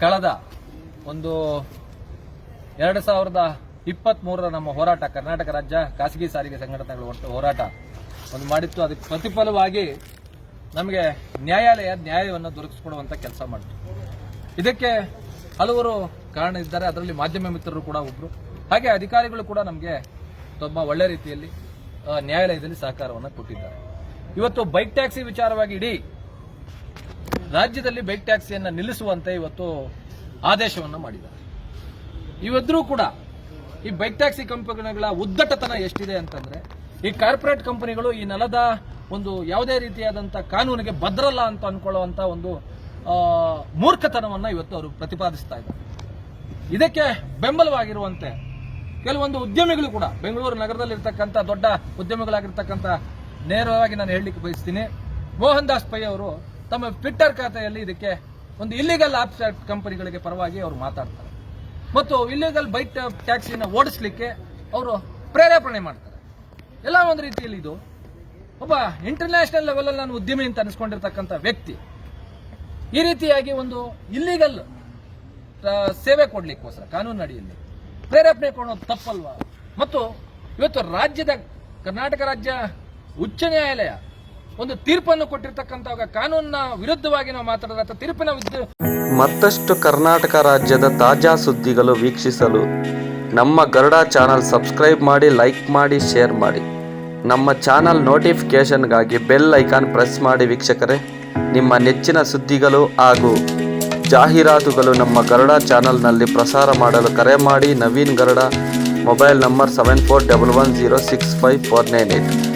ಕಳೆದ ಒಂದು ಎರಡು ಸಾವಿರದ ಇಪ್ಪತ್ತ್ ಮೂರರ ನಮ್ಮ ಹೋರಾಟ ಕರ್ನಾಟಕ ರಾಜ್ಯ ಖಾಸಗಿ ಸಾರಿಗೆ ಸಂಘಟನೆಗಳ ಒಟ್ಟು ಹೋರಾಟ ಒಂದು ಮಾಡಿತ್ತು. ಅದಕ್ಕೆ ಪ್ರತಿಫಲವಾಗಿ ನಮಗೆ ನ್ಯಾಯಾಲಯ ನ್ಯಾಯವನ್ನು ದೊರಕಿಸಿಕೊಡುವಂಥ ಕೆಲಸ ಮಾಡಿತು. ಇದಕ್ಕೆ ಹಲವರು ಕಾರಣ ಇದ್ದಾರೆ. ಅದರಲ್ಲಿ ಮಾಧ್ಯಮ ಮಿತ್ರರು ಕೂಡ ಒಬ್ಬರು ಹಾಗೆ ಅಧಿಕಾರಿಗಳು ಕೂಡ ನಮಗೆ ತುಂಬಾ ಒಳ್ಳೆ ರೀತಿಯಲ್ಲಿ ನ್ಯಾಯಾಲಯದಲ್ಲಿ ಸಹಕಾರವನ್ನು ಕೊಟ್ಟಿದ್ದಾರೆ. ಇವತ್ತು ಬೈಕ್ ಟ್ಯಾಕ್ಸಿ ವಿಚಾರವಾಗಿ ಇಡೀ ರಾಜ್ಯದಲ್ಲಿ ಬೈಕ್ ಟ್ಯಾಕ್ಸಿಯನ್ನು ನಿಲ್ಲಿಸುವಂತೆ ಇವತ್ತು ಆದೇಶವನ್ನು ಮಾಡಿದ್ದಾರೆ. ಇವದ್ರೂ ಕೂಡ ಈ ಬೈಕ್ ಟ್ಯಾಕ್ಸಿ ಕಂಪನಿಗಳ ಉದ್ದಟತನ ಎಷ್ಟಿದೆ ಅಂತಂದ್ರೆ, ಈ ಕಾರ್ಪೊರೇಟ್ ಕಂಪನಿಗಳು ಈ ನೆಲದ ಒಂದು ಯಾವುದೇ ರೀತಿಯಾದಂಥ ಕಾನೂನಿಗೆ ಭದ್ರಲ್ಲ ಅಂತ ಅನ್ಕೊಳ್ಳುವಂಥ ಒಂದು ಮೂರ್ಖತನವನ್ನು ಇವತ್ತು ಅವರು ಪ್ರತಿಪಾದಿಸ್ತಾ ಇದ್ದಾರೆ. ಇದಕ್ಕೆ ಬೆಂಬಲವಾಗಿರುವಂತೆ ಕೆಲವೊಂದು ಉದ್ಯಮಿಗಳು ಕೂಡ, ಬೆಂಗಳೂರು ನಗರದಲ್ಲಿರ್ತಕ್ಕಂಥ ದೊಡ್ಡ ಉದ್ಯಮಿಗಳಾಗಿರ್ತಕ್ಕಂಥ, ನೇರವಾಗಿ ನಾನು ಹೇಳಲಿಕ್ಕೆ ಬಯಸ್ತೀನಿ, ಮೋಹನ್ ದಾಸ್ ಪೈ ಅವರು ತಮ್ಮ ಟ್ವಿಟ್ಟರ್ ಖಾತೆಯಲ್ಲಿ ಇದಕ್ಕೆ ಒಂದು ಇಲ್ಲಿಗಲ್ ಆಪ್ ಕಂಪನಿಗಳಿಗೆ ಪರವಾಗಿ ಅವರು ಮಾತಾಡ್ತಾರೆ. ಮತ್ತು ಇಲ್ಲಿಗಲ್ ಬೈಕ್ ಟ್ಯಾಕ್ಸಿನ ಓಡಿಸ್ಲಿಕ್ಕೆ ಅವರು ಪ್ರೇರೇಪಣೆ ಮಾಡ್ತಾರೆ. ಎಲ್ಲ ಒಂದು ರೀತಿಯಲ್ಲಿ ಇದು. ಒಬ್ಬ ಇಂಟರ್ನ್ಯಾಷನಲ್ ಲೆವೆಲಲ್ಲಿ ನಾನು ಉದ್ಯಮಿ ಅಂತ ಅನಿಸ್ಕೊಂಡಿರ್ತಕ್ಕಂಥ ವ್ಯಕ್ತಿ ಈ ರೀತಿಯಾಗಿ ಒಂದು ಇಲ್ಲಿಗಲ್ ಸೇವೆ ಕೊಡಲಿಕ್ಕೋಸ್ಕರ, ಕಾನೂನು ಅಡಿಯಲ್ಲಿ ಪ್ರೇರೇಪಣೆ ಕೊಡೋದು ತಪ್ಪಲ್ವಾ? ಮತ್ತು ಇವತ್ತು ರಾಜ್ಯದ, ಕರ್ನಾಟಕ ರಾಜ್ಯ ಉಚ್ಚ ನ್ಯಾಯಾಲಯ ಒಂದು ತೀರ್ಪನ್ನು ಕೊಟ್ಟಿರ್ತಕ್ಕಂಥ ಕಾನೂನಿನ ವಿರುದ್ಧವಾಗಿ ನಾವು ಮಾತಾಡಿದ್ರೆ ಅಥವಾ ತೀರ್ಪಿನ ಮತ್ತಷ್ಟು ಕರ್ನಾಟಕ ರಾಜ್ಯದ ತಾಜಾ ಸುದ್ದಿಗಳು ವೀಕ್ಷಿಸಲು ನಮ್ಮ ಗರುಡ ಚಾನಲ್ ಸಬ್ಸ್ಕ್ರೈಬ್ ಮಾಡಿ, ಲೈಕ್ ಮಾಡಿ, ಶೇರ್ ಮಾಡಿ. ನಮ್ಮ ಚಾನಲ್ ನೋಟಿಫಿಕೇಷನ್ಗಾಗಿ ಬೆಲ್ ಐಕಾನ್ ಪ್ರೆಸ್ ಮಾಡಿ ವೀಕ್ಷಕರೇ. ನಿಮ್ಮ ನೆಚ್ಚಿನ ಸುದ್ದಿಗಳು ಹಾಗೂ ಜಾಹೀರಾತುಗಳು ನಮ್ಮ ಗರುಡ ಚಾನಲ್ನಲ್ಲಿ ಪ್ರಸಾರ ಮಾಡಲು ಕರೆ ಮಾಡಿ. Naveen Garuda, mobile number seven four double one zero six five four nine eight